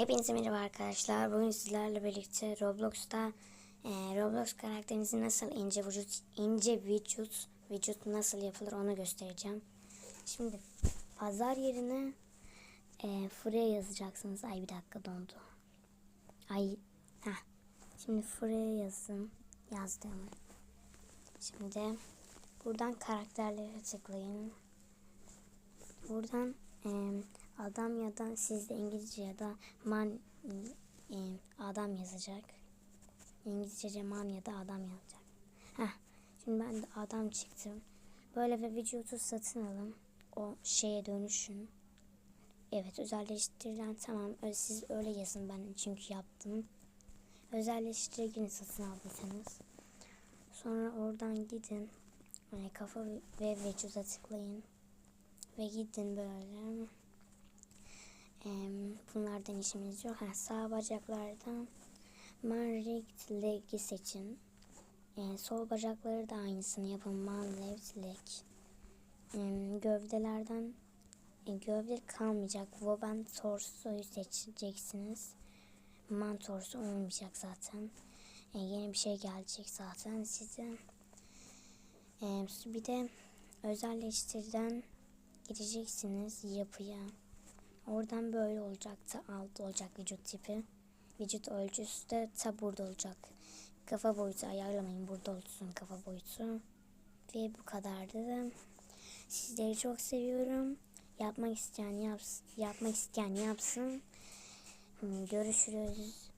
Hepinize merhaba arkadaşlar. Bugün sizlerle birlikte Roblox'ta e, Roblox karakterinizin nasıl ince vücut ince vücut vücut nasıl yapılır onu göstereceğim. Şimdi pazar yerine e, Freya yazacaksınız. Ay bir dakika dondu. Ay ha. Şimdi Freya yazın. Yazdım. Şimdi buradan karakterlere tıklayın. Buradan e, adam ya da sizde İngilizce ya da man e, adam yazacak. İngilizce man ya da adam yazacak. Heh, şimdi ben de adam çıktım. Böyle ve vücudu satın alın. O şeye dönüşün. Evet özelleştirilen tamam siz öyle yazın ben çünkü yaptım. Özelleştirgini satın aldıysanız. Sonra oradan gidin. Yani kafa ve vücuda tıklayın. Ve gidin böyle. Bunlardan işimiz yok. Ha, sağ bacaklardan Manrict Leg'i seçin. E, sol bacakları da aynısını yapın. Left leg. Em, gövdelerden e, gövde kalmayacak. Woban torsoyu seçeceksiniz. Man torso olmayacak zaten. E, yeni bir şey gelecek zaten size. E, bir de özelleştirden gireceksiniz yapıya. Oradan böyle olacak. Ta alt olacak vücut tipi. Vücut ölçüsü de ta burada olacak. Kafa boyutu ayarlamayın. Burada olsun kafa boyutu. Ve bu kadardı. Sizleri çok seviyorum. Yapmak isteyen yapsın. Yapmak isteyen yapsın. Görüşürüz.